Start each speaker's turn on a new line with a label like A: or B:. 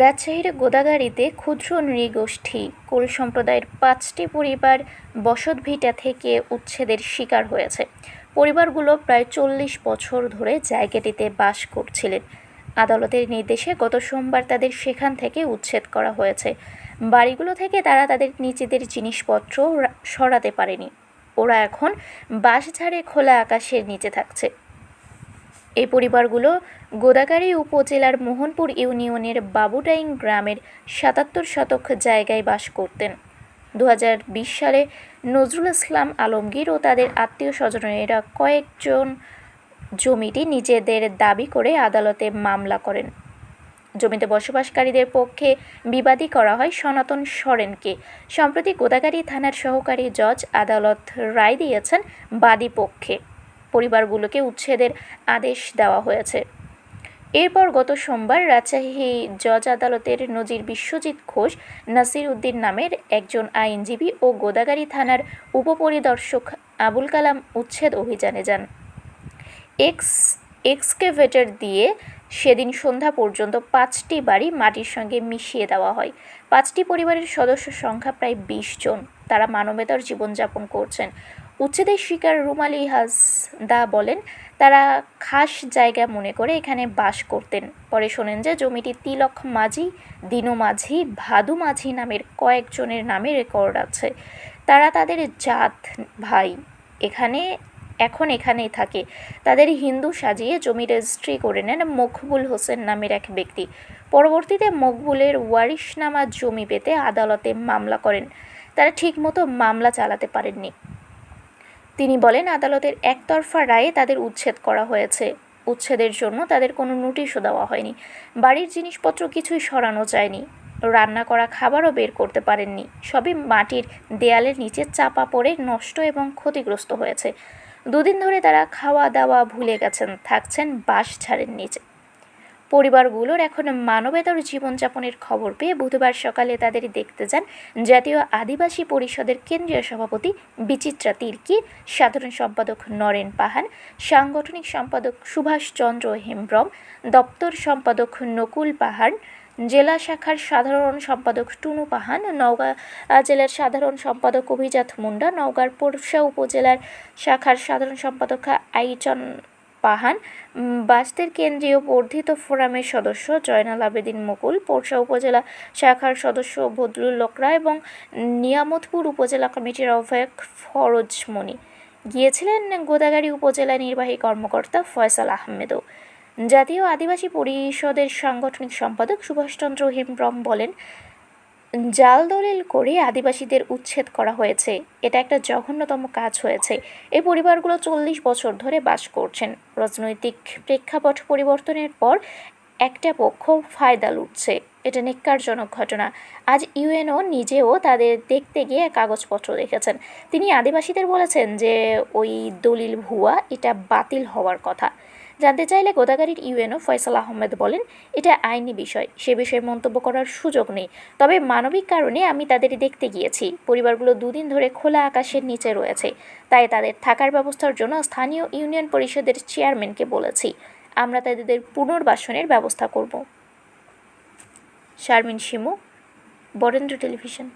A: রাজশাহীর গোদাগাড়িতে ক্ষুদ্র নৃগোষ্ঠী, কোল সম্প্রদায়ের পাঁচটি পরিবার বসতভিটা থেকে উচ্ছেদের শিকার হয়েছে। পরিবারগুলো প্রায় চল্লিশ বছর ধরে জায়গাটিতে বাস করছিলেন। আদালতের নির্দেশে গত সোমবার তাদের সেখান থেকে উচ্ছেদ করা হয়েছে। বাড়িগুলো থেকে তারা তাদের নিজেদের জিনিসপত্র সরাতে পারেনি। ওরা এখন বাঁশঝাড়ে খোলা আকাশের নিচে থাকছে। এই পরিবারগুলো গোদাগাড়ি উপজেলার মোহনপুর ইউনিয়নের বাবুডাইং গ্রামের সাতাত্তর শতক জায়গায় বাস করতেন। দু হাজার বিশ সালে নজরুল ইসলাম আলমগীর ও তাদের আত্মীয় স্বজনেরা কয়েকজন জমিটি নিজেদের দাবি করে আদালতে মামলা করেন। জমিতে বসবাসকারীদের পক্ষে বিবাদী করা হয় সনাতন সরেনকে। সম্প্রতি গোদাগাড়ি থানার সহকারী জজ আদালত রায় দিয়েছেন বাদী পক্ষে। পরিবারগুলোকে উচ্ছেদের আদেশ দেওয়া হয়েছে। এরপর গত সোমবার রাজশাহী জজ আদালতের নজির বিশ্বজিৎ ঘোষ, নাসির উদ্দিন নামের একজন আইনজীবী ও গোদাগাড়ি থানার উপপরিদর্শক আবুল কালাম উচ্ছেদ অভিযানে যান। এক্স, এক্সকেভেটর দিয়ে সেদিন সন্ধ্যা পর্যন্ত পাঁচটি বাড়ি মাটির সঙ্গে মিশিয়ে দেওয়া হয়। পাঁচটি পরিবারের সদস্য সংখ্যা প্রায় বিশ জন। তারা মানবেতর জীবনযাপন করছেন। উচ্ছেদের শিকার রুমালি হাসদা বলেন, তারা খাস জায়গা মনে করে এখানে বাস করতেন। পরে শোনেন যে জমিটি তিলক মাঝি, দিনু মাঝি, ভাদু মাঝি নামের কয়েকজনের নামে রেকর্ড আছে। তারা তাদের জাত, ভাই, এখানে, এখন এখানেই থাকে। তাদের হিন্দু সাজিয়ে জমি রেজিস্ট্রি করে নেন মকবুল হোসেন নামের এক ব্যক্তি। পরবর্তীতে মকবুলের ওয়ারিশনামা জমি পেতে আদালতে মামলা করেন। তারা ঠিকমতো মামলা চালাতে পারেননি। তিনি বলেন, আদালতের একতরফা রায়ে তাদের উচ্ছেদ করা হয়েছে। উচ্ছেদের জন্য তাদের কোনো নোটিশও দেওয়া হয়নি। বাড়ির জিনিসপত্র কিছুই সরানো যায়নি। রান্না করা খাবারও বের করতে পারেননি। সবই মাটির দেয়ালের নিচে চাপা পড়ে নষ্ট এবং ক্ষতিগ্রস্ত হয়েছে। দুদিন ধরে তারা খাওয়া দাওয়া ভুলে গেছেন, থাকছেন বাঁশ ঝাড়ের নিচে। পরিবারগুলোর এখন মানবেতর জীবনযাপনের খবর পেয়ে বুধবার সকালে তাদের দেখতে যান জাতীয় আদিবাসী পরিষদের কেন্দ্রীয় সভাপতি বিচিত্রা তির্কি, সাধারণ সম্পাদক নরেন পাহান, সাংগঠনিক সম্পাদক সুভাষচন্দ্র হেমব্রম, দপ্তর সম্পাদক নকুল পাহাড়, জেলা শাখার সাধারণ সম্পাদক টুনু পাহান, নওগাঁ জেলার সাধারণ সম্পাদক অভিজাত মুন্ডা, নওগাঁর পোরশা উপজেলার শাখার সাধারণ সম্পাদক আইচন পাহান উম, বাস্তের কেন্দ্রীয় বর্ধিত ফোরামের সদস্য জয়নাল আবেদিন মুকুল পোরশা উপজেলা শাখার সদস্য বদলুল লোকরা এবং নিয়ামতপুর উপজেলা কমিটির আহ্বায়ক ফরজ মনি। গিয়েছিলেন গোদাগাড়ি উপজেলা নির্বাহী কর্মকর্তা ফয়সাল আহমেদও। জাতীয় আদিবাসী পরিষদের সাংগঠনিক সম্পাদক সুভাষচন্দ্র হেমব্রম বলেন জাল দলিল করে আদিবাসীদের উচ্ছেদ করা হয়েছে। এটা একটা জঘন্যতম কাজ হয়েছে। এই পরিবারগুলো চল্লিশ বছর ধরে বাস করছেন। রাজনৈতিক প্রেক্ষাপট পরিবর্তনের পর একটা পক্ষ ফায়দা লুটছে। এটা নিকারজনক ঘটনা। আজ ইউএনও নিজেও তাদের দেখতে গিয়ে কাগজপত্র দেখেছেন। তিনি আদিবাসীদের বলেছেন যে, ওই দলিল ভুয়া, এটা বাতিল হওয়ার কথা। জানতে চাইলে গোদাগাড়ির ইউএনও ফয়সাল আহমেদ বলেন, এটা আইনি বিষয়, সে বিষয়ে মন্তব্য করার সুযোগ নেই। তবে মানবিক কারণে আমি তাদের দেখতে গিয়েছি। পরিবারগুলো দুদিন ধরে খোলা আকাশের নিচে রয়েছে। তাই তাদের থাকার ব্যবস্থার জন্য স্থানীয় ইউনিয়ন পরিষদের চেয়ারম্যানকে বলেছি, আমরা তাদের পুনর্বাসনের ব্যবস্থা করব। শারমিন শিমু, বরেন্দ্র টেলিভিশন।